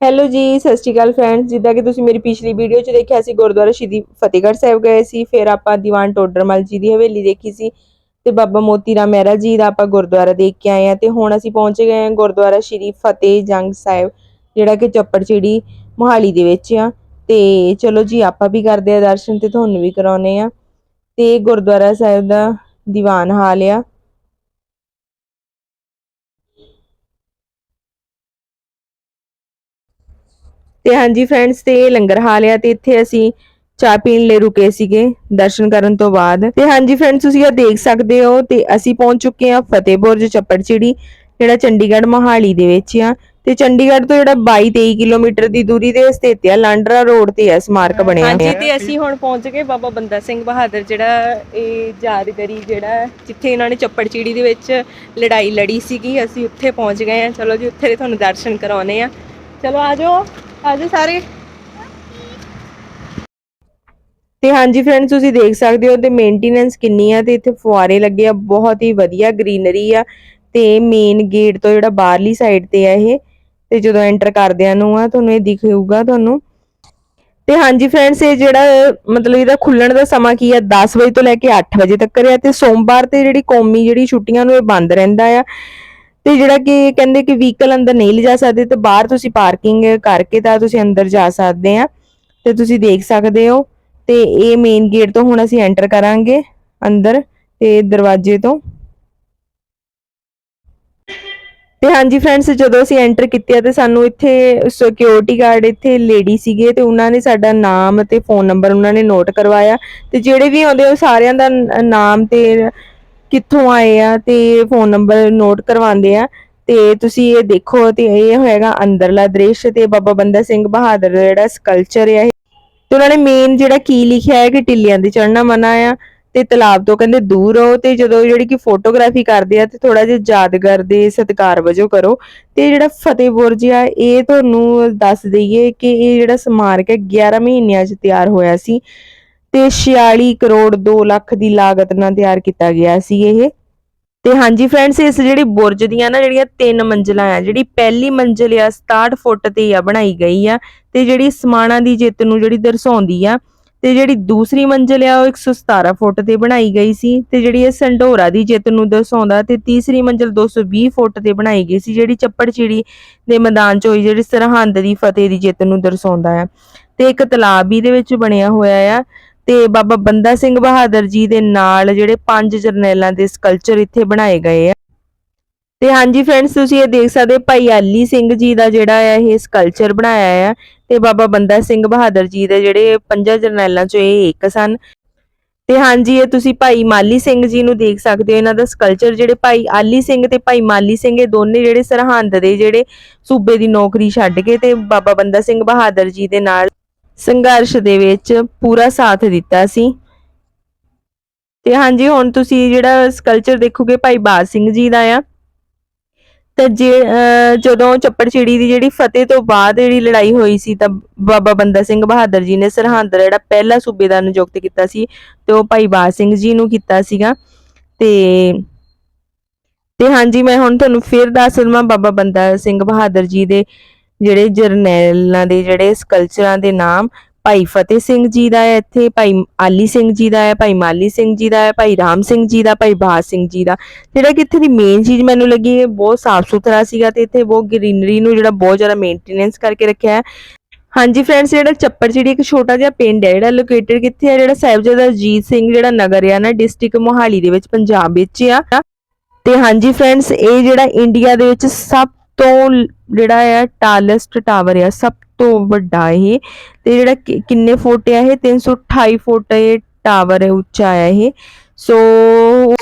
Hello ਜੀ, ਸਤਿ ਸ਼੍ਰੀ ਅਕਾਲ friends ਜਿੱਦਾਂ ਕਿ ਤੁਸੀਂ ਮੇਰੀ ਪਿਛਲੀ ਵੀਡੀਓ 'ਚ ਦੇਖਿਆ ਸੀ, ਗੁਰਦੁਆਰਾ ਸ਼੍ਰੀ ਫਤਿਹਗੜ੍ਹ ਸਾਹਿਬ ਗਏ ਸੀ, ਫਿਰ ਆਪਾਂ ਦੀਵਾਨ ਟੋਡਰਮਲ ਜੀ ਦੀ ਹਵੇਲੀ ਦੇਖੀ ਸੀ ਤੇ ਬਾਬਾ ਮੋਤੀ ਰਾਮ ਮਹਿਰਾ ਜੀ ਦਾ ਆਪਾਂ ਗੁਰਦੁਆਰਾ ਦੇਖ ਕੇ ਆਏ ਆ ਤੇ ਹੁਣ ਅਸੀਂ ਪਹੁੰਚ ਗਏ ਹਾਂ ਗੁਰਦੁਆਰਾ ਸ਼੍ਰੀ ਫਤਿਹ ਜੰਗ ਸਾਹਿਬ, ਜਿਹੜਾ ਕਿ ਚੱਪੜਚਿੜੀ ਮੋਹਾਲੀ ਦੇ ਵਿੱਚ ਆ। ਤੇ ਚਲੋ ਜੀ, ਆਪਾਂ ਵੀ ਕਰਦੇ ਆ ਦਰਸ਼ਨ ਤੇ ਤੁਹਾਨੂੰ ਵੀ ਕਰਾਉਨੇ ਆ ਤੇ ਗੁਰਦੁਆਰਾ ਸਾਹਿਬ ਦਾ ਦੀਵਾਨ ਹਾਲ ਆ। ਤੇ ਹਾਂਜੀ ਫਰੈਂਡਸ ਤੇ ਇਹ ਲੰਗਰ ਹਾਲ ਆ ਤੇ ਇੱਥੇ ਅਸੀਂ ਚਾਹ ਪੀਣ ਲਈ ਰੁਕੇ ਸੀਗੇ ਦਰਸ਼ਨ ਕਰਨ ਤੋਂ ਬਾਅਦ। ਤੇ ਹਾਂਜੀ ਫਰੈਂਡਸ ਤੁਸੀਂ ਇਹ ਦੇਖ ਸਕਦੇ ਹੋ ਤੇ ਅਸੀਂ ਪਹੁੰਚ ਚੁੱਕੇ ਹਾਂ ਫਤਿਹਪੁਰ ਚੱਪੜਚਿੜੀ ਜਿਹੜਾ ਚੰਡੀਗੜ੍ਹ ਮੋਹਾਲੀ ਦੇ ਵਿੱਚ ਆ। ਤੇ ਚੰਡੀਗੜ੍ਹ ਤੋਂ ਜਿਹੜਾ 22 23 ਕਿਲੋਮੀਟਰ ਦੀ ਦੂਰੀ ਤੇ ਸਥਿਤ ਆ ਲਾਂਡਰਾ ਰੋਡ ਤੇ ਆ ਸਮਾਰਕ ਬਣਿਆ ਹੋਇਆ। ਹਾਂਜੀ ਤੇ ਅਸੀਂ ਹੁਣ ਪਹੁੰਚ ਗਏ ਬਾਬਾ ਬੰਦਾ ਸਿੰਘ ਬਹਾਦਰ ਜਿਹੜਾ ਇਹ ਯਾਦਗਾਰੀ ਜਿਹੜਾ ਜਿੱਥੇ ਇਹਨਾਂ ਨੇ ਚੱਪੜਚਿੜੀ ਦੇ ਵਿੱਚ ਲੜਾਈ ਲੜੀ ਸੀਗੀ ਅਸੀਂ ਉੱਥੇ ਪਹੁੰਚ ਗਏ ਆ ਚਲੋ ਜੀ ਉੱਥੇ ਦੇ ਤੁਹਾਨੂੰ ਦਰਸ਼ਨ ਕਰਾਉਨੇ ਆ ਚਲੋ ਆਜੋ ਆਜੋ ਸਾਰੇ। ਤੇ ਹਾਂਜੀ ਫਰੈਂਡਸ ਤੁਸੀਂ ਦੇਖ ਸਕਦੇ ਹੋ ਤੇ ਮੇਨਟੇਨੈਂਸ ਕਿੰਨੀ ਆ ਤੇ ਇੱਥੇ ਫੁਆਰੇ ਲੱਗੇ ਆ, ਬਹੁਤ ਹੀ ਵਧੀਆ ਗ੍ਰੀਨਰੀ ਆ। ਤੇ ਮੇਨ ਗੇਟ ਤੋਂ ਜਿਹੜਾ ਬਾਹਰਲੀ ਸਾਈਡ ਤੇ ਆ ਇਹ, ਤੇ ਜਦੋਂ ਐਂਟਰ ਕਰਦਿਆਂ ਨੂੰ ਆ, ਤੁਹਾਨੂੰ ਇਹ ਦਿਖੇਗਾ ਤੁਹਾਨੂੰ। ਤੇ ਹਾਂਜੀ ਫਰੈਂਡਸ ਇਹ ਜਿਹੜਾ, ਮਤਲਬ ਇਹਦਾ ਖੁੱਲਣ ਦਾ ਸਮਾਂ ਕੀ ਆ 10 ਵਜੇ ਤੋਂ ਲੈ ਕੇ 8 ਵਜੇ ਤੱਕ ਆ। ਤੇ ਸੋਮਵਾਰ ਤੇ ਜਿਹੜੀ ਕੌਮੀ ਜਿਹੜੀ ਛੁੱਟੀਆਂ ਨੂੰ ਇਹ ਬੰਦ ਰਹਿੰਦਾ ਆ। ਤੇ ਜਿਹੜਾ ਕਿ ਕਹਿੰਦੇ ਕਿ ਵਹੀਕਲ ਅੰਦਰ ਨਹੀਂ ਲਿਜਾ ਸਕਦੇ, ਤੇ ਬਾਹਰ ਤੁਸੀਂ ਪਾਰਕਿੰਗ ਕਰਕੇ ਤਾਂ ਤੁਸੀਂ ਅੰਦਰ ਜਾ ਸਕਦੇ ਆ, ਤੇ ਤੁਸੀਂ ਦੇਖ ਸਕਦੇ ਹੋ, ਤੇ ਇਹ ਮੇਨ ਗੇਟ ਤੋਂ ਹੁਣ ਅਸੀਂ ਐਂਟਰ ਕਰਾਂਗੇ ਅੰਦਰ ਤੇ ਦਰਵਾਜ਼ੇ ਤੋਂ। ਤੇ ਹਾਂਜੀ ਫਰੈਂਡਸ ਜਦੋਂ ਅਸੀਂ ਐਂਟਰ ਕੀਤਾ ਤੇ ਸਾਨੂੰ ਇੱਥੇ ਸਿਕਿਉਰਿਟੀ ਗਾਰਡ ਇੱਥੇ ਲੇਡੀ ਸੀਗੇ, ਤੇ ਉਹਨਾਂ ਨੇ ਸਾਡਾ ਨਾਮ ਤੇ ਫੋਨ ਨੰਬਰ ਉਹਨਾਂ ਨੇ ਨੋਟ ਕਰਵਾਇਆ, ਤੇ ਜਿਹੜੇ ਵੀ ਆਉਂਦੇ ਉਹ ਸਾਰਿਆਂ ਦਾ ਨਾਮ ਤੇ ਕਿੱਥੋਂ ਆਏ ਆ ਤੇ ਫੋਨ ਨੰਬਰ ਨੋਟ ਕਰਵਾਉਂਦੇ ਆ ਤੇ ਤੁਸੀਂ ਇਹ ਦੇਖੋ ਤੇ ਇਹ ਹੋਏਗਾ ਅੰਦਰਲਾ ਦ੍ਰਿਸ਼ ਤੇ ਬਾਬਾ ਬੰਦਾ ਸਿੰਘ ਬਹਾਦਰ ਦਾ ਜਿਹੜਾ ਸਕਲਚਰ ਹੈ ਤੇ ਉਹਨਾਂ ਨੇ ਮੇਨ ਜਿਹੜਾ ਕੀ ਲਿਖਿਆ ਹੈ ਕਿ ਟਿੱਲੀਆਂ ਦੇ ਚੜਨਾ ਮਨਾ ਆ ਤੇ ਤਲਾਬ ਤੋਂ ਕਹਿੰਦੇ ਦੂਰ ਰਹੋ ਤੇ ਜਦੋਂ ਜਿਹੜੀ ਕਿ ਫੋਟੋਗ੍ਰਾਫੀ ਕਰਦੇ ਆ ਤੇ ਥੋੜਾ ਜਿਹਾ ਯਾਦਗਾਰ ਦੇ ਸਤਿਕਾਰ ਵਜੋਂ ਕਰੋ। ਤੇ ਜਿਹੜਾ ਫਤਿਹ ਬੁਰਜ ਆ ਇਹ ਤੁਹਾਨੂੰ ਦੱਸ ਦਈਏ ਕਿ ਇਹ ਜਿਹੜਾ ਸਮਾਰਕ ਹੈ 11 ਮਹੀਨਿਆਂ 'ਚ ਤਿਆਰ ਹੋਇਆ ਸੀ। ਤੇ 46 ਕਰੋੜ 2 ਲੱਖ ਦੀ ਲਾਗਤ ਨਾਲ ਤਿਆਰ ਕੀਤਾ ਗਿਆ ਸੀ ਇਹ। ਤੇ ਹਾਂਜੀ ਫਰੈਂਡਸ ਇਸ ਜਿਹੜੀ ਬੁਰਜ ਦੀਆਂ ਨਾ ਜਿਹੜੀਆਂ ਤਿੰਨ ਮੰਜ਼ਲਾਂ ਆ, ਜਿਹੜੀ ਪਹਿਲੀ ਮੰਜ਼ਿਲ ਆ 67 ਫੁੱਟ ਤੇ ਆ ਬਣਾਈ ਗਈ ਆ, ਤੇ ਜਿਹੜੀ ਸਮਾਣਾ ਦੀ ਜਿੱਤ ਨੂੰ ਜਿਹੜੀ ਦਰਸਾਉਂਦੀ ਆ, ਤੇ ਜਿਹੜੀ ਦੂਸਰੀ ਮੰਜ਼ਿਲ ਆ, ਉਹ 117 ਫੁੱਟ ਤੇ ਬਣਾਈ ਗਈ ਸੀ, ਤੇ ਜਿਹੜੀ ਇਹ ਸੰਢੋਰਾ ਦੀ ਜਿੱਤ ਨੂੰ ਦਰਸਾਉਂਦਾ, ਤੇ ਤੀਸਰੀ ਮੰਜ਼ਲ 220 ਫੁੱਟ ਤੇ ਬਣਾਈ ਗਈ ਸੀ, ਜਿਹੜੀ ਚੱਪੜ ਚਿੜੀ ਦੇ ਮੈਦਾਨ 'ਚ ਹੋਈ ਜਿਹੜੀ ਸਰਹੰਦ ਦੀ ਫਤਿਹ ਦੀ ਜਿੱਤ ਨੂੰ ਦਰਸਾਉਂਦਾ ਆ। ਤੇ ਇੱਕ ਤਲਾਬ ਵੀ ਦੇ ਵਿੱਚ ਬਣਿਆ ਹੋਇਆ ਆ ਤੇ ਬਾਬਾ ਬੰਦਾ ਸਿੰਘ ਬਹਾਦਰ ਜੀ ਦੇ ਨਾਲ ਜਿਹੜੇ ਪੰਜ ਜਰਨੈਲਾਂ ਦੇ ਸਕਲਚਰ ਇੱਥੇ ਬਣਾਏ ਗਏ ਆ। ਤੇ ਹਾਂਜੀ ਫਰੈਂਡਸ ਤੁਸੀਂ ਇਹ ਦੇਖ ਸਕਦੇ ਭਾਈ ਆਲੀ ਸਿੰਘ ਜੀ ਦਾ ਜਿਹੜਾ ਹੈ ਇਹ ਸਕਲਚਰ ਬਣਾਇਆ ਆ ਤੇ ਬਾਬਾ ਬੰਦਾ ਸਿੰਘ ਬਹਾਦਰ ਜੀ ਦੇ ਜਿਹੜੇ ਪੰਜਾਂ ਜਰਨੈਲਾਂ ਚੋਂ ਇਹ ਇੱਕ ਸਨ। ਤੇ ਹਾਂਜੀ, ਇਹ ਤੁਸੀਂ ਭਾਈ ਮਾਲੀ ਸਿੰਘ ਜੀ ਨੂੰ ਦੇਖ ਸਕਦੇ ਹੋ, ਇਹਨਾਂ ਦਾ ਸਕਲਚਰ ਜਿਹੜੇ ਭਾਈ ਆਲੀ ਸਿੰਘ ਤੇ ਭਾਈ ਮਾਲੀ ਸਿੰਘ, ਇਹ ਦੋਨੇ ਜਿਹੜੇ ਸਰਹੰਦ ਦੇ ਜਿਹੜੇ ਸੂਬੇ ਦੀ ਨੌਕਰੀ ਛੱਡ ਕੇ ਤੇ ਬਾਬਾ ਬੰਦਾ ਸਿੰਘ ਬਹਾਦਰ ਜੀ ਦੇ ਨਾਲ ਸੰਘਰਸ਼ ਦੇ ਵਿੱਚ ਪੂਰਾ ਸਾਥ ਦਿੱਤਾ ਸੀ। ਤੇ ਹਾਂਜੀ, ਹੁਣ ਤੁਸੀਂ ਜਿਹੜਾ ਸਕਲਚਰ ਦੇਖੋਗੇ, ਭਾਈ ਬਾਜ ਸਿੰਘ ਜੀ ਦਾ ਆ। ਤੇ ਜੇ, ਅਹ, ਜਦੋਂ ਚੱਪੜਚਿੜੀ ਦੀ ਜਿਹੜੀ ਫਤਿਹ ਤੋਂ ਬਾਅਦ ਜਿਹੜੀ ਲੜਾਈ ਹੋਈ ਸੀ, ਤਾਂ ਬਾਬਾ ਬੰਦਾ ਸਿੰਘ ਬਹਾਦਰ ਜੀ ਨੇ ਸਰਹੰਦ ਦਾ ਜਿਹੜਾ ਪਹਿਲਾ ਸੂਬੇਦਾਰ ਨਿਯੁਕਤ ਕੀਤਾ ਸੀ ਤੇ ਉਹ ਭਾਈ ਬਾਜ ਸਿੰਘ ਜੀ ਨੂੰ ਕੀਤਾ ਸੀਗਾ। ਤੇ ਤੇ ਹਾਂਜੀ, ਮੈਂ ਹੁਣ ਤੁਹਾਨੂੰ ਫਿਰ ਦੱਸ ਦਵਾਂ ਬਾਬਾ ਬੰਦਾ ਸਿੰਘ ਬਹਾਦਰ ਜੀ ਦੇ ਜਿਹੜੇ ਜਰਨੈਲਾਂ ਦੇ, ਜਿਹੜੇ ਸਕਲਚਰਾਂ ਦੇ ਨਾਮ, ਭਾਈ ਫਤਿਹ ਸਿੰਘ ਜੀ ਦਾ ਹੈ ਇੱਥੇ, ਭਾਈ ਆਲੀ ਸਿੰਘ ਜੀ ਦਾ ਹੈ, ਭਾਈ ਮਾਲੀ ਸਿੰਘ ਜੀ ਦਾ ਹੈ, ਭਾਈ ਰਾਮ ਸਿੰਘ ਜੀ ਦਾ, ਭਾਈ ਬਾਜ ਸਿੰਘ ਜੀ ਦਾ। ਜਿਹੜਾ ਕਿ ਇੱਥੇ ਦੀ ਮੇਨ ਚੀਜ਼ ਮੈਨੂੰ ਲੱਗੀ, ਇਹ ਬਹੁਤ ਸਾਫ਼ ਸੁਥਰਾ ਸੀਗਾ ਤੇ ਇੱਥੇ ਬਹੁਤ ਗ੍ਰੀਨਰੀ ਨੂੰ ਜਿਹੜਾ ਬਹੁਤ ਜ਼ਿਆਦਾ ਮੇਨਟੇਨੈਂਸ ਕਰਕੇ ਰੱਖਿਆ ਹੈ। ਹਾਂਜੀ ਫਰੈਂਡਸ ਜਿਹੜਾ ਚੱਪੜ ਜਿਹੜੀ ਇੱਕ ਛੋਟਾ ਜਿਹਾ ਪਿੰਡ ਹੈ, ਜਿਹੜਾ ਲੋਕੇਟਡ ਕਿੱਥੇ ਹੈ? ਜਿਹੜਾ ਸਾਹਿਬਜ਼ਾਦਾ ਅਜੀਤ ਸਿੰਘ, ਜਿਹੜਾ ਨਗਰ ਆ ਨਾ ਡਿਸਟ੍ਰਿਕਟ ਮੋਹਾਲੀ ਦੇ ਵਿੱਚ, ਪੰਜਾਬ ਵਿੱਚ ਆ। ਤੇ ਹਾਂਜੀ ਫਰੈਂਡਸ ਇਹ ਜਿਹੜਾ ਇੰਡੀਆ ਦੇ ਵਿੱਚ ਸਭ ਤੋਂ ਜਿਹੜਾ ਆ ਟਾਲੈਸਟ ਟਾਵਰ ਆ, ਸਭ ਤੋਂ ਵੱਡਾ ਇਹ। ਤੇ ਜਿਹੜਾ ਕਿੰਨੇ ਫੁੱਟ ਆ ਇਹ? 328 ਫੁੱਟ ਇਹ ਟਾਵਰ ਹੈ ਉੱਚਾ ਆ ਇਹ। ਸੋ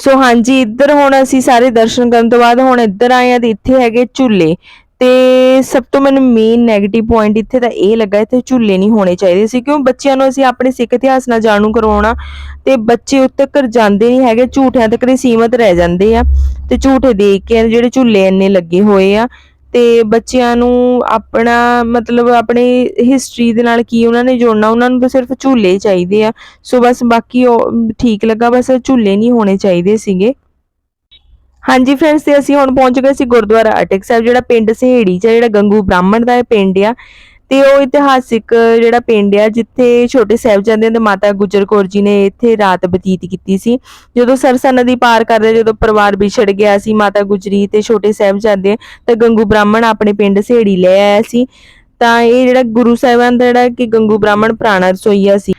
ਸੋ ਹਾਂਜੀ, ਇੱਧਰ ਹੁਣ ਅਸੀਂ ਸਾਰੇ ਦਰਸ਼ਨ ਕਰਨ ਤੋਂ ਬਾਅਦ ਹੁਣ ਇੱਧਰ ਆਏ ਆ ਤੇ ਇੱਥੇ ਹੈਗੇ ਝੂਲੇ। ਤੇ ਸਭ ਤੋਂ ਮੈਨੂੰ ਮੇਨ 네ਗੇਟਿਵ ਪੁਆਇੰਟ ਇੱਥੇ ਤਾਂ ਇਹ ਲੱਗਾ, ਇੱਥੇ ਝੂਲੇ ਨਹੀਂ ਹੋਣੇ ਚਾਹੀਦੇ ਸੀ, ਕਿਉਂ ਬੱਚਿਆਂ ਨੂੰ ਅਸੀਂ ਆਪਣੇ ਸਿੱਖ ਇਤਿਹਾਸ ਨਾਲ ਜਾਣੂ ਕਰਵਾਉਣਾ ਤੇ ਬੱਚੇ ਉੱਤੇ ਤੱਕ ਜਾਂਦੇ ਨਹੀਂ ਹੈਗੇ, ਝੂਠਿਆਂ ਤੱਕ ਹੀ ਸੀਮਤ ਰਹਿ ਜਾਂਦੇ ਆ ਤੇ ਝੂਠੇ ਦੇਖ ਕੇ ਜਿਹੜੇ ਝੂਲੇ ਇੰਨੇ ਲੱਗੇ ਹੋਏ ਆ ਤੇ ਬੱਚਿਆਂ ਨੂੰ ਆਪਣਾ ਮਤਲਬ ਆਪਣੇ ਹਿਸਟਰੀ ਦੇ ਨਾਲ ਕੀ ਉਹਨਾਂ ਨੇ ਜੋੜਨਾ, ਉਹਨਾਂ ਨੂੰ ਤਾਂ ਸਿਰਫ ਝੂਲੇ ਚਾਹੀਦੇ ਆ। ਸੋ ਬਸ ਬਾਕੀ ਉਹ ਠੀਕ ਲੱਗਾ, ਬਸ ਝੂਲੇ ਨਹੀਂ ਹੋਣੇ ਚਾਹੀਦੇ ਸੀਗੇ। ਹਾਂਜੀ ਫਰੈਂਡਸ ਤੇ ਅਸੀਂ ਹੁਣ ਪਹੁੰਚ ਗਏ ਸੀ ਗੁਰਦੁਆਰਾ ਅਟਕ ਸਾਹਿਬ, ਜਿਹੜਾ ਪਿੰਡ ਸਹੇੜੀ ਚ ਜਿਹੜਾ ਗੰਗੂ ਬ੍ਰਾਹਮਣ ਦਾ ਪਿੰਡ ਆ। ਤੇ ਉਹ ਇਤਿਹਾਸਿਕ ਜਿਹੜਾ ਪਿੰਡ ਆ, ਜਿੱਥੇ ਛੋਟੇ ਸਾਹਿਬਜ਼ਾਦਿਆਂ ਦੇ ਮਾਤਾ ਗੁਜਰ ਕੌਰ ਜੀ ਨੇ ਇੱਥੇ ਰਾਤ ਬਤੀਤ ਕੀਤੀ ਸੀ। ਜਦੋਂ ਸਰਸਾ ਨਦੀ ਪਾਰ ਕਰਦੇ ਜਦੋਂ ਪਰਿਵਾਰ ਵਿਛੜ ਗਿਆ ਸੀ ਮਾਤਾ ਗੁਜਰੀ ਤੇ ਛੋਟੇ ਸਾਹਿਬਜ਼ਾਦੇ, ਤਾਂ ਗੰਗੂ ਬ੍ਰਾਹਮਣ ਆਪਣੇ ਪਿੰਡ ਸਹੇੜੀ ਲੈ ਆਇਆ ਸੀ। ਤਾਂ ਇਹ ਜਿਹੜਾ ਗੁਰੂ ਸਾਹਿਬਾਨ ਦਾ ਜਿਹੜਾ ਕਿ ਗੰਗੂ ਬ੍ਰਾਹਮਣ ਪੁਰਾਣਾ ਰਸੋਈਆ ਸੀ।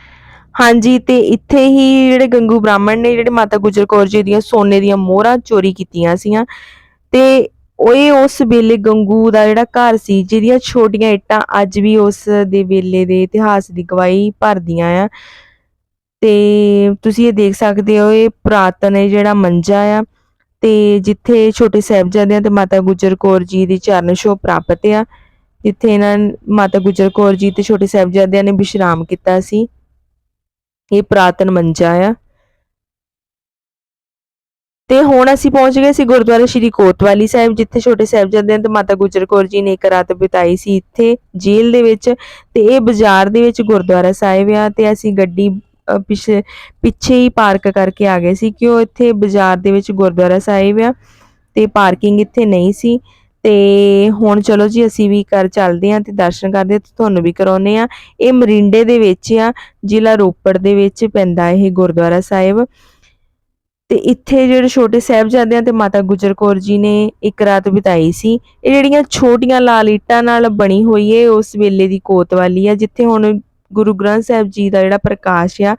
ਹਾਂਜੀ, ਤੇ ਇੱਥੇ ਹੀ ਜਿਹੜੇ ਗੰਗੂ ਬ੍ਰਾਹਮਣ ਨੇ, ਜਿਹੜੇ ਮਾਤਾ ਗੁਜਰ ਕੌਰ ਜੀ ਦੀਆਂ ਸੋਨੇ ਦੀਆਂ ਮੋਹਰਾਂ ਚੋਰੀ ਕੀਤੀਆਂ ਸੀਆਂ। ਤੇ ਉਹ ਇਹ ਉਸ ਵੇਲੇ ਗੰਗੂ ਦਾ ਜਿਹੜਾ ਘਰ ਸੀ, ਜਿਹਦੀਆਂ ਛੋਟੀਆਂ ਇੱਟਾਂ ਅੱਜ ਵੀ ਉਸ ਦੇ ਵੇਲੇ ਦੇ ਇਤਿਹਾਸ ਦੀ ਗਵਾਹੀ ਭਰਦੀਆਂ ਆ। ਤੇ ਤੁਸੀਂ ਇਹ ਦੇਖ ਸਕਦੇ ਹੋ, ਇਹ ਪੁਰਾਤਨ ਇਹ ਜਿਹੜਾ ਮੰਜਾ ਆ, ਤੇ ਜਿੱਥੇ ਛੋਟੇ ਸਾਹਿਬਜ਼ਾਦਿਆਂ ਤੇ ਮਾਤਾ ਗੁਜਰ ਕੌਰ ਜੀ ਦੀ ਚਰਨ ਛੋਹ ਪ੍ਰਾਪਤ ਆ, ਜਿੱਥੇ ਇਹਨਾਂ ਮਾਤਾ ਗੁਜਰ ਕੌਰ ਜੀ ਤੇ ਛੋਟੇ ਸਾਹਿਬਜ਼ਾਦਿਆਂ ਨੇ ਵਿਸ਼ਰਾਮ ਕੀਤਾ ਸੀ। ਇਹ ਪੁਰਾਤਨ ਮੰਜਾ ਆ। ਤੇ ਹੁਣ ਅਸੀਂ ਪਹੁੰਚ ਗਏ ਸੀ ਗੁਰਦੁਆਰਾ ਸ਼੍ਰੀ ਕੋਤਵਾਲੀ ਸਾਹਿਬ, ਜਿੱਥੇ ਛੋਟੇ ਸਾਹਿਬਜ਼ਾਦਿਆਂ ਤੇ ਮਾਤਾ ਗੁਜਰ ਕੌਰ ਜੀ ਨੇ ਇੱਕ ਰਾਤ ਬਿਤਾਈ ਸੀ ਇੱਥੇ ਜੇਲ੍ਹ ਦੇ ਵਿੱਚ। ਤੇ ਇਹ ਬਾਜ਼ਾਰ ਦੇ ਵਿੱਚ ਗੁਰਦੁਆਰਾ ਸਾਹਿਬ ਆ ਤੇ ਅਸੀਂ ਗੱਡੀ ਪਿੱਛੇ ਪਿੱਛੇ ਹੀ ਪਾਰਕ ਕਰਕੇ ਆ ਗਏ ਸੀ। ਕਿਉਂ? ਇੱਥੇ ਬਾਜ਼ਾਰ ਦੇ ਵਿੱਚ ਗੁਰਦੁਆਰਾ ਸਾਹਿਬ ਆ ਤੇ ਪਾਰਕਿੰਗ ਇੱਥੇ ਨਹੀਂ ਸੀ। ਤੇ ਹੁਣ ਚਲੋ ਜੀ ਅਸੀਂ ਵੀ ਘਰ ਚੱਲਦੇ ਹਾਂ ਤੇ ਦਰਸ਼ਨ ਕਰਦੇ ਹਾਂ ਤੇ ਤੁਹਾਨੂੰ ਵੀ ਕਰਾਉਨੇ ਆ ਇਹ ਮਰਿੰਡੇ ਦੇ ਵਿੱਚ ਆ, ਜ਼ਿਲ੍ਹਾ ਰੋਪੜ ਦੇ ਵਿੱਚ ਪੈਂਦਾ ਇਹ ਗੁਰਦੁਆਰਾ ਸਾਹਿਬ। ਤੇ ਇੱਥੇ ਜਿਹੜੇ ਛੋਟੇ ਸਾਹਿਬਜ਼ਾਦਿਆਂ ਤੇ ਮਾਤਾ ਗੁਜਰ ਕੌਰ ਜੀ ਨੇ ਇੱਕ ਰਾਤ ਬਿਤਾਈ ਸੀ। ਇਹ ਜਿਹੜੀਆਂ ਛੋਟੀਆਂ ਲਾਲ ਇੱਟਾਂ ਨਾਲ ਬਣੀ ਹੋਈ ਹੈ, ਉਸ ਵੇਲੇ ਦੀ ਕੋਤਵਾਲੀ ਆ, ਜਿੱਥੇ ਹੁਣ ਗੁਰੂ ਗ੍ਰੰਥ ਸਾਹਿਬ ਜੀ ਦਾ ਜਿਹੜਾ ਪ੍ਰਕਾਸ਼ ਆ,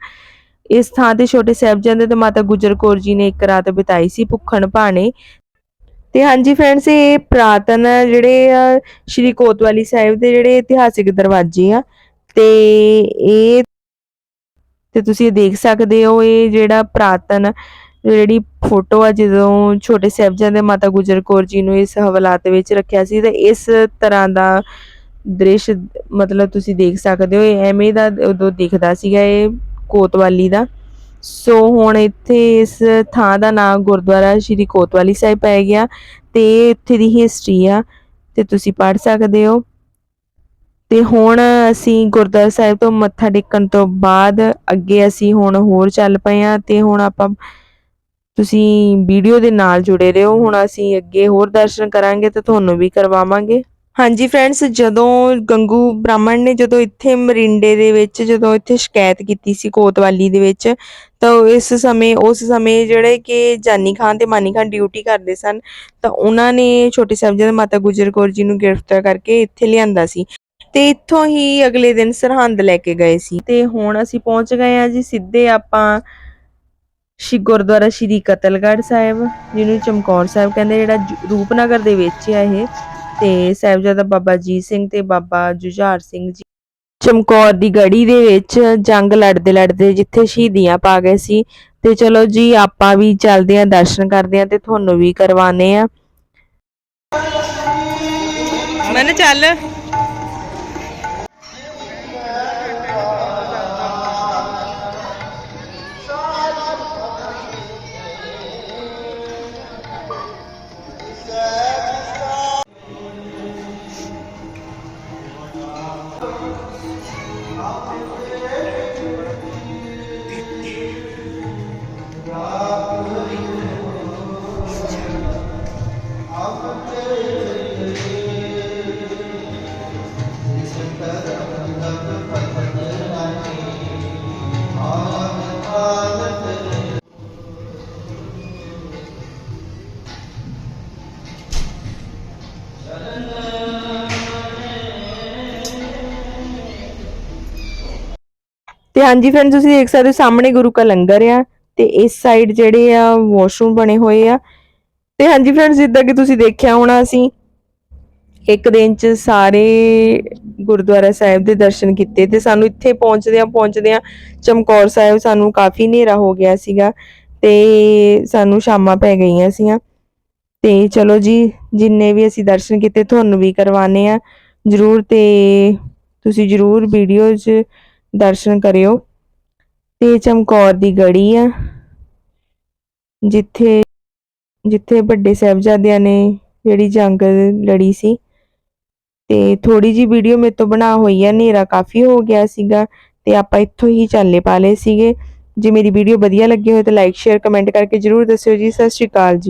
ਇਸ ਥਾਂ ਤੇ ਛੋਟੇ ਸਾਹਿਬਜ਼ਾਦੇ ਤੇ ਮਾਤਾ ਗੁਜਰ ਕੌਰ ਜੀ ਨੇ ਇੱਕ ਰਾਤ ਬਿਤਾਈ ਸੀ ਭੁੱਖਣ ਭਾਣੇ। ਤੇ ਹਾਂਜੀ ਫਰੈਂਡਸ ਇਹ ਪ੍ਰਾਤਨ ਜਿਹੜੇ ਆ ਸ਼੍ਰੀ ਕੋਤਵਾਲੀ ਸਾਹਿਬ ਦੇ ਜਿਹੜੇ ਇਤਿਹਾਸਿਕ ਦਰਵਾਜ਼ੇ ਆ ਤੇ ਇਹ ਤੇ ਤੁਸੀਂ ਇਹ ਦੇਖ ਸਕਦੇ ਹੋ, ਇਹ ਜਿਹੜਾ ਪ੍ਰਾਤਨ ਜਿਹੜੀ ਫੋਟੋ ਆ ਜਦੋਂ ਛੋਟੇ ਸਾਹਿਬਜ਼ਾਦੇ ਮਾਤਾ ਗੁਜਰ ਕੌਰ ਜੀ ਨੂੰ ਇਸ ਹਵਾਲਾਤ ਵਿੱਚ ਰੱਖਿਆ ਸੀ ਤੇ ਇਸ ਤਰ੍ਹਾਂ ਦਾ ਦ੍ਰਿਸ਼ ਮਤਲਬ ਤੁਸੀਂ ਦੇਖ ਸਕਦੇ ਹੋ, ਇਹ ਐਵੇਂ ਦਾ ਉਦੋਂ ਦਿਖਦਾ ਸੀਗਾ ਇਹ ਕੋਤਵਾਲੀ ਦਾ। ਸੋ ਹੁਣ ਇੱਥੇ ਇਸ ਥਾਂ ਦਾ ਨਾਮ ਗੁਰਦੁਆਰਾ ਸ਼੍ਰੀ ਕੋਤਵਾਲੀ ਸਾਹਿਬ ਪੈ ਗਿਆ ਤੇ ਇੱਥੇ ਦੀ ਹਿਸਟਰੀ ਆ, ਤੇ ਤੁਸੀਂ ਪੜ੍ਹ ਸਕਦੇ ਹੋ। ਤੇ ਹੁਣ ਅਸੀਂ ਗੁਰਦੁਆਰਾ ਸਾਹਿਬ ਤੋਂ ਮੱਥਾ ਟੇਕਣ ਤੋਂ ਬਾਅਦ ਅੱਗੇ ਅਸੀਂ ਹੁਣ ਹੋਰ ਚੱਲ ਪਏ ਆ ਤੇ ਹੁਣ ਆਪਾਂ ਤੁਸੀਂ ਵੀਡੀਓ ਦੇ ਨਾਲ ਜੁੜੇ ਰਹੋ। ਹੁਣ ਅਸੀਂ ਅੱਗੇ ਹੋਰ ਦਰਸ਼ਨ ਕਰਾਂਗੇ ਤੇ ਤੁਹਾਨੂੰ ਵੀ ਕਰਵਾਵਾਂਗੇ। ਹਾਂਜੀ ਫਰੈਂਡਸ ਜਦੋਂ ਗੰਗੂ ਬ੍ਰਾਹਮਣ ਨੇ ਜਦੋਂ ਇੱਥੇ ਮਰਿੰਡੇ ਦੇ ਵਿੱਚ, ਜਦੋਂ ਇੱਥੇ ਸ਼ਿਕਾਇਤ ਕੀਤੀ ਸੀ ਕੋਤਵਾਲੀ ਦੇ ਵਿੱਚ, ਤਾਂ ਇਸ ਸਮੇਂ, ਉਸ ਸਮੇਂ ਜਿਹੜੇ ਕਿ ਜਾਨੀ ਖਾਨ ਤੇ ਮਾਨੀ ਖਾਨ ਡਿਊਟੀ ਕਰਦੇ ਸਨ, ਤਾਂ ਉਹਨਾਂ ਨੇ ਛੋਟੇ ਸਾਹਿਬਜ਼ਾਦੇ ਮਾਤਾ ਗੁਜਰ ਕੌਰ ਜੀ ਨੂੰ ਗ੍ਰਿਫਤਾਰ ਕਰਕੇ ਇੱਥੇ ਲਿਆਂਦਾ ਸੀ। ਤੇ ਇੱਥੋਂ ਹੀ ਅਗਲੇ ਦਿਨ ਸਰਹੰਦ ਲੈ ਕੇ ਗਏ ਸੀ। ਤੇ ਹੁਣ ਅਸੀਂ ਪਹੁੰਚ ਗਏ ਆ ਜੀ ਸਿੱਧੇ ਆਪਾਂ ਸ਼੍ਰੀ ਗੁਰਦੁਆਰਾ ਸ਼੍ਰੀ ਕਤਲਗੜ੍ਹ ਸਾਹਿਬ, ਜਿਹਨੂੰ ਚਮਕੌਰ ਸਾਹਿਬ ਕਹਿੰਦੇ ਜਿਹੜਾ ਰੂਪਨਗਰ ਦੇ ਵਿੱਚ ਆ ਇਹ। ਤੇ ਸਾਹਿਬਜ਼ਾਦਾ ਬਾਬਾ ਜੀਤ ਸਿੰਘ ਤੇ ਬਾਬਾ ਜੁਝਾਰ ਸਿੰਘ ਜੀ। ਚਮਕੌਰ ਦੀ ਗੜੀ ਦੇ ਵਿੱਚ ਜੰਗ ਲੜਦੇ ਲੜਦੇ ਜਿੱਥੇ ਸ਼ਹੀਦੀਆਂ ਪਾ ਗਏ ਸੀ। ਤੇ ਚਲੋ ਜੀ, ਆਪਾਂ ਵੀ ਚੱਲਦੇ ਆਂ ਦਰਸ਼ਨ ਕਰਦੇ ਆਂ ਤੇ ਤੁਹਾਨੂੰ ਵੀ ਕਰਵਾਨੇ ਆ ਮਨ ਚੱਲ। ਤੇ ਹਾਂਜੀ ਫਰੈਂਡ ਤੁਸੀਂ ਦੇਖ ਸਕਦੇ ਹੋ ਸਾਹਮਣੇ ਗੁਰੂ ਕਾ ਲੰਗਰ ਆ ਤੇ ਇਸ ਸਾਈਡ ਜਿਹੜੇ ਆ ਵਾਸ਼ਰੂਮ ਬਣੇ ਹੋਏ ਆ। ਤੇ ਹਾਂਜੀ ਫਰੈਂਡਸ ਜਿੱਦਾਂ ਕਿ ਤੁਸੀਂ ਦੇਖਿਆ ਹੋਣਾ ਅਸੀਂ, ਇੱਕ ਦਿਨ ਚ ਸਾਰੇ ਗੁਰਦੁਆਰਾ ਸਾਹਿਬ ਦੇ ਦਰਸ਼ਨ ਕੀਤੇ ਤੇ ਸਾਨੂੰ ਇੱਥੇ ਪਹੁੰਚਦਿਆਂ ਪਹੁੰਚਦਿਆਂ ਚਮਕੌਰ ਸਾਹਿਬ ਸਾਨੂੰ ਕਾਫੀ ਹਨੇਰਾ ਹੋ ਗਿਆ ਸੀਗਾ ਤੇ ਸਾਨੂੰ ਸ਼ਾਮਾਂ ਪੈ ਗਈਆਂ ਸੀਆਂ। ਤੇ ਚਲੋ ਜੀ, ਜਿੰਨੇ ਵੀ ਅਸੀਂ ਦਰਸ਼ਨ ਕੀਤੇ, ਤੁਹਾਨੂੰ ਵੀ ਕਰਵਾਣੇ ਆ ਜਰੂਰ ਤੇ ਤੁਸੀਂ ਜਰੂਰ ਵੀਡੀਓ 'ਚ ਦਰਸ਼ਨ ਕਰਿਓ। ਤੇ ਚਮਕੌਰ ਦੀ ਗੜੀ ਆ, ਜਿੱਥੇ ਜਿੱਥੇ ਵੱਡੇ ਸਾਹਿਬਜ਼ਾਦਿਆਂ ਨੇ ਜਿਹੜੀ ਜੰਗ ਲੜੀ ਸੀ। ਤੇ ਥੋੜੀ ਜੀ ਵੀਡੀਓ ਮੇਰੇ ਤੋਂ ਬਣਾ ਹੋਈ ਆ, ਹਨੇਰਾ ਕਾਫੀ ਹੋ ਗਿਆ ਸੀਗਾ ਤੇ ਆਪਾਂ ਇੱਥੋਂ ਹੀ ਚਾਲੇ ਪਾ ਲਏ ਸੀਗੇ। ਜੇ ਮੇਰੀ ਵੀਡੀਓ ਵਧੀਆ ਲੱਗੀ ਹੋਵੇ ਤਾਂ ਲਾਈਕ ਸ਼ੇਅਰ ਕਮੈਂਟ ਕਰਕੇ ਜਰੂਰ ਦੱਸਿਓ ਜੀ। ਸਤਿ ਸ਼੍ਰੀ ਅਕਾਲ ਜੀ।